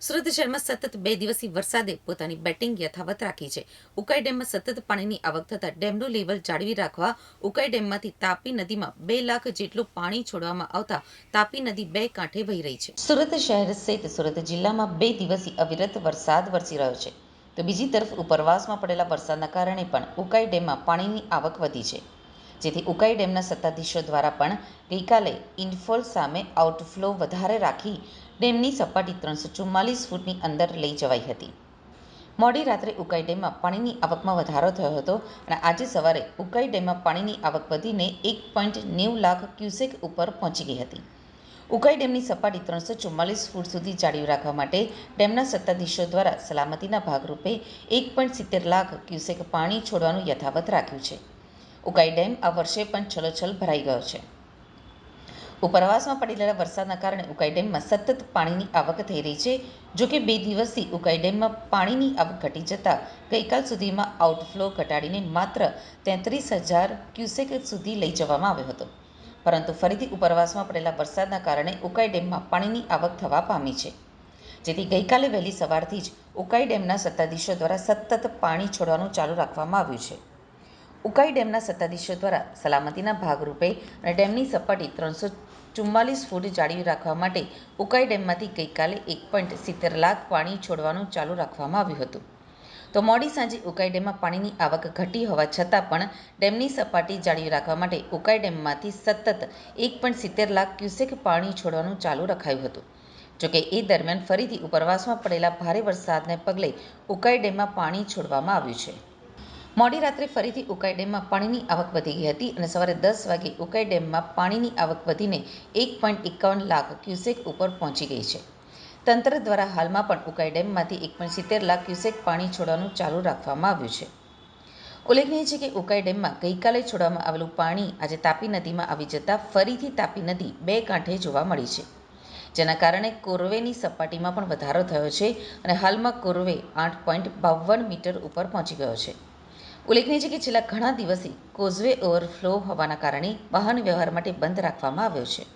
સુરત શહેરમાં સતત બે દિવસથી વરસાદે પોતાની બેટિંગ યથાવત રાખી છે. ઉકાઈ ડેમમાં સતત પાણીની આવક થતાં ડેમનું લેવલ જાળવી રાખવા ઉકાઈ ડેમમાંથી તાપી નદીમાં બે લાખ જેટલું પાણી છોડવામાં આવતા તાપી નદી બે કાંઠે વહી રહી છે. સુરત શહેર સહિત સુરત જિલ્લામાં બે દિવસથી અવિરત વરસાદ વરસી રહ્યો છે. તો બીજી તરફ ઉપરવાસમાં પડેલા વરસાદના કારણે પણ ઉકાઈ ડેમમાં પાણીની આવક વધી છે. જેથી ઉકાઈ ડેમના સત્તાધીશો દ્વારા પણ ગઈકાલે ઇન્ફોલ સામે આઉટફ્લો વધારે રાખી ડેમની સપાટી ત્રણસો ચુમ્માલીસ ફૂટની અંદર લઈ જવાઈ હતી. મોડી રાત્રે ઉકાઈ ડેમમાં પાણીની આવકમાં વધારો થયો હતો અને આજે સવારે ઉકાઈ ડેમમાં પાણીની આવક વધીને એક પોઈન્ટ નેવું લાખ ક્યુસેક ઉપર પહોંચી ગઈ હતી. ઉકાઈ ડેમની સપાટી ત્રણસો ચુમ્માલીસ ફૂટ સુધી જાળવી રાખવા માટે ડેમના સત્તાધીશો દ્વારા સલામતીના ભાગરૂપે એક પોઈન્ટ સિત્તેર લાખ ક્યુસેક પાણી છોડવાનું યથાવત રાખ્યું છે. ઉકાઈ ડેમ આ વર્ષે પણ છલોછલ ભરાઈ ગયો છે. ઉપરવાસમાં પડેલા વરસાદના કારણે ઉકાઈ ડેમમાં સતત પાણીની આવક થઈ રહી છે. જોકે બે દિવસથી ઉકાઈ ડેમમાં પાણીની આવક ઘટી જતાં ગઈકાલ સુધીમાં આઉટફ્લો ઘટાડીને માત્ર તેત્રીસ હજાર ક્યુસેક સુધી લઈ જવામાં આવ્યો હતો. પરંતુ ફરીથી ઉપરવાસમાં પડેલા વરસાદના કારણે ઉકાઈ ડેમમાં પાણીની આવક થવા પામી છે. જેથી ગઈકાલે વહેલી સવારથી જ ઉકાઈ ડેમના સત્તાધીશો દ્વારા સતત પાણી છોડવાનું ચાલુ રાખવામાં આવ્યું છે. ઉકાઈ ડેમના સત્તાધીશો દ્વારા સલામતીના ભાગરૂપે અને ડેમની સપાટી ત્રણસો ચુમ્માલીસ ફૂટ જાળવી રાખવા માટે ઉકાઈ ડેમમાંથી ગઈકાલે એક પોઈન્ટ સિત્તેર લાખ પાણી છોડવાનું ચાલુ રાખવામાં આવ્યું હતું. તો મોડી સાંજે ઉકાઈ ડેમમાં પાણીની આવક ઘટી હોવા છતાં પણ ડેમની સપાટી જાળવી રાખવા માટે ઉકાઈ ડેમમાંથી સતત એક પોઈન્ટ સિત્તેર લાખ ક્યુસેક પાણી છોડવાનું ચાલુ રખાયું હતું. જોકે એ દરમિયાન ફરીથી ઉપરવાસમાં પડેલા ભારે વરસાદને પગલે ઉકાઈ ડેમમાં પાણી છોડવામાં આવ્યું છે. મોડી રાત્રે ફરીથી ઉકાઈ ડેમમાં પાણીની આવક વધી ગઈ હતી અને સવારે દસ વાગે ઉકાઈ ડેમમાં પાણીની આવક વધીને એક પોઈન્ટ એકાવન લાખ ક્યુસેક ઉપર પહોંચી ગઈ છે. તંત્ર દ્વારા હાલમાં પણ ઉકાઈ ડેમમાંથી એક પોઈન્ટ સિત્તેર લાખ ક્યુસેક પાણી છોડવાનું ચાલુ રાખવામાં આવ્યું છે. ઉલ્લેખનીય છે કે ઉકાઈ ડેમમાં ગઈકાલે છોડવામાં આવેલું પાણી આજે તાપી નદીમાં આવી જતાં ફરીથી તાપી નદી બે કાંઠે જોવા મળી છે. જેના કારણે કોરવેની સપાટીમાં પણ વધારો થયો છે અને હાલમાં કોરવે આઠ પોઈન્ટ બાવન મીટર ઉપર પહોંચી ગયો છે. ઉલ્લેખનીય છે કે છેલ્લા ઘણા દિવસથી કોઝવે ઓવરફ્લો હોવાના કારણે વાહન વ્યવહાર માટે બંધ રાખવામાં આવ્યો છે.